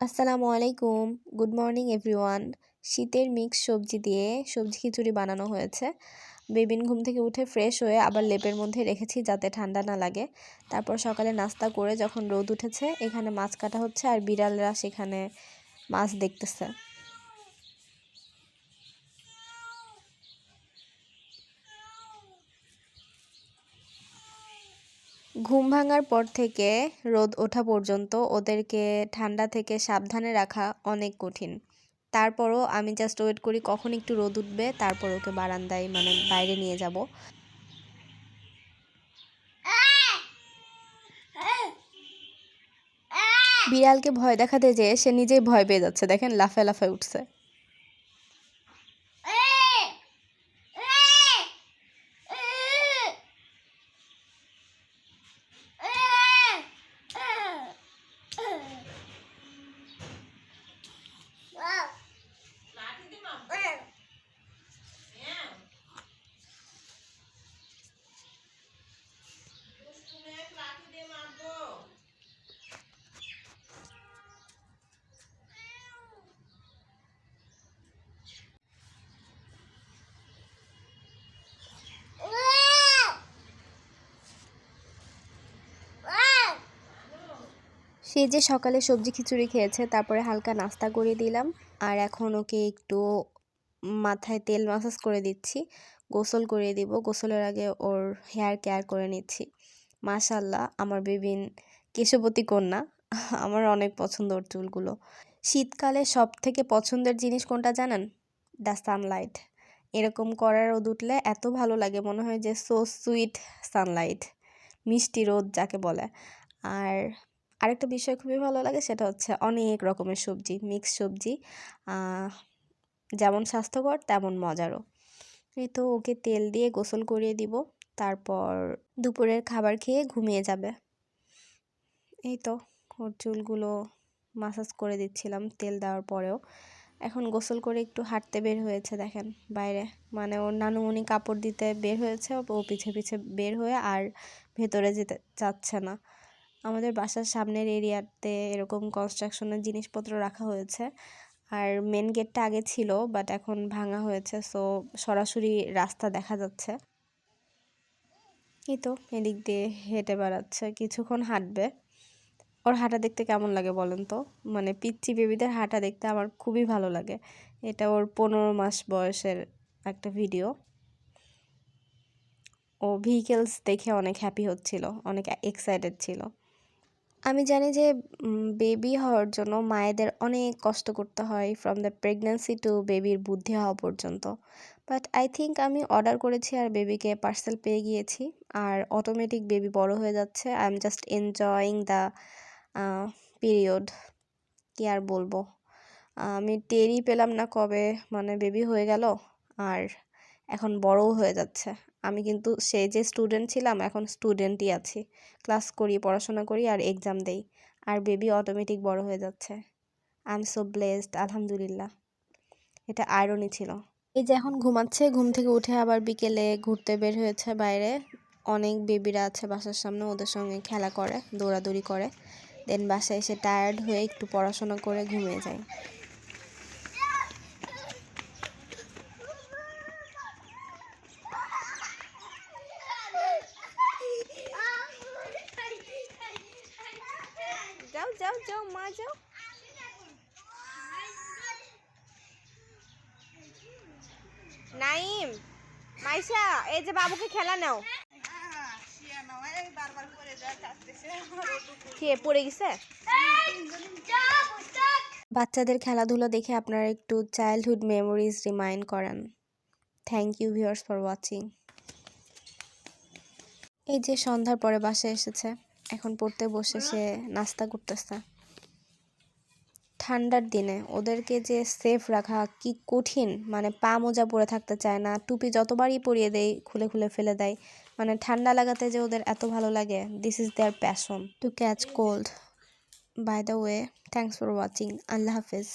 আসসালামু আলাইকুম। Good morning everyone শীতের মিক্স সবজি দিয়ে সবজি খিচুড়ি বানানো হয়েছে। বেবিন ঘুম থেকে উঠে ফ্রেশ হয়ে আবার লেপের মধ্যে রেখেছি যাতে ঠান্ডা না লাগে। তারপর সকালে নাস্তা করে যখন রোদ উঠেছে, এখানে মাছ কাটা হচ্ছে আর বিড়ালরা সেখানে মাছ দেখতেছে। ঘুম ভাঙার পর থেকে রোদ ওঠা পর্যন্ত ওদেরকে ঠান্ডা থেকে সাবধানে রাখা অনেক কঠিন। তারপরও আমি জাস্ট ওয়েট করি কখন একটু রোদ উঠবে, তারপর ওকে বারান্দায় মানে বাইরে নিয়ে যাব। বিড়ালকে ভয় দেখাতে যেয়ে সে নিজেই ভয় পেয়ে যাচ্ছে, দেখেন লাফে লাফে উঠছে। সে যে সকালে সবজি খিচুড়ি খেয়েছে, তারপরে হালকা নাস্তা করে দিলাম। আর এখন ওকে একটু মাথায় তেল মাসাজ করে দিচ্ছি। গোসল করে দিব। গোসলের আগে ওর হেয়ার কেয়ার করে নিচ্ছি। মাশাল্লাহ আমার বেবিন কেশবতী কন্যা। আমার অনেক পছন্দ ওর চুলগুলো। শীতকালে সব থেকে পছন্দের জিনিস কোনটা জানেন? দ্য সানলাইট এরকম করার রোদ উঠলে এত ভালো লাগে, মনে হয় যে সো সুইট সানলাইট মিষ্টি রোদ যাকে বলে। আর আরেকটা বিষয় খুবই ভালো লাগে সেটা হচ্ছে অনেক রকমের সবজি মিক্স সবজি যেমন স্বাস্থ্যকর তেমন মজারও। এই তো ওকে তেল দিয়ে গোসল করিয়ে দিব, তারপর দুপুরের খাবার খেয়ে ঘুমিয়ে যাবে। এই তো ওর চুলগুলো মাসাজ করে দিচ্ছিলাম তেল দেওয়ার পরেও। এখন গোসল করে একটু হাঁটতে বের হয়েছে দেখেন বাইরে। মানে ওর নানুমণি কাপড় দিতে বের হয়েছে, ও পিছে পিছে বের হয়ে আর ভেতরে যেতে চাচ্ছে না। আমাদের বাসার সামনের এরিয়াতে এরকম কনস্ট্রাকশনের জিনিসপত্র রাখা হয়েছে। আর মেন গেটটা আগে ছিল বাট এখন ভাঙা হয়েছে সো সরাসরি রাস্তা দেখা যাচ্ছে। এই তো, এদিক দিয়ে হেঁটে বেড়াচ্ছে, কিছুক্ষণ হাঁটবে। ওর হাঁটা দেখতে কেমন লাগে বলেন তো? মানে পিচ্চি বেবিদের হাঁটা দেখতে আমার খুবই ভালো লাগে। এটা ওর পনেরো মাস বয়সের একটা ভিডিও ও ভেহিকেলস দেখে অনেক হ্যাপি হচ্ছিল, অনেক এক্সাইটেড ছিল। আমি জানি যে বেবি হওয়ার জন্য মায়েদের অনেক কষ্ট করতে হয় ফ্রম দ্য প্রেগনেন্সি টু বেবির বুদ্ধি হওয়া পর্যন্ত। বাট আই থিঙ্ক আমি অর্ডার করেছি আর বেবিকে পার্সেল পেয়ে গিয়েছি আর অটোমেটিক বেবি বড় হয়ে যাচ্ছে। I am just enjoying the period কি আর বলব? আমি টেরই পেলাম না কবে মানে বেবি হয়ে গেল আর এখন বড়ও হয়ে যাচ্ছে। আমি কিন্তু সে যে স্টুডেন্ট ছিলাম, এখন স্টুডেন্টই আছি। ক্লাস করি, পড়াশোনা করি আর এক্সাম দেই। আর বেবি অটোমেটিক বড় হয়ে যাচ্ছে। আই এম সো ব্লেসড আলহামদুলিল্লাহ। এটা আয়রনই ছিল। এই যে এখন ঘুমাচ্ছে, ঘুম থেকে উঠে আবার বিকেলে ঘুরতে বের হয়েছে বাইরে। অনেক বেবিরা আছে বাসার সামনে, ওদের সঙ্গে খেলা করে, দৌড়াদৌড়ি করে। দেন বাসায় এসে টায়ার্ড হয়ে একটু পড়াশোনা করে ঘুমিয়ে যায়। যাও যাও, মা, যাও। নাইম, মাইশা, এই যে বাবুকে খেলা নাও। কে পড়ে গেছে? বাচ্চাদের খেলাধুলা দেখে আপনারা একটু চাইল্ডহুড মেমোরিজ রিমাইন্ড করান। Thank you viewers for watching এই যে সন্ধ্যার পরে বাসায় এসেছে। এখন পড়তে বসে সে নাস্তা করতেছে। ঠান্ডার দিনে ওদেরকে যে সেফ রাখা কি কঠিন? মানে পা মোজা পরে থাকতে চায় না, টুপি যতবারই পরিয়ে দেয়, খুলে খুলে ফেলে দেয়। মানে ঠান্ডা লাগাতে যে ওদের এত ভালো লাগে this is their passion to catch cold by the way thanks for watching Allah Hafiz.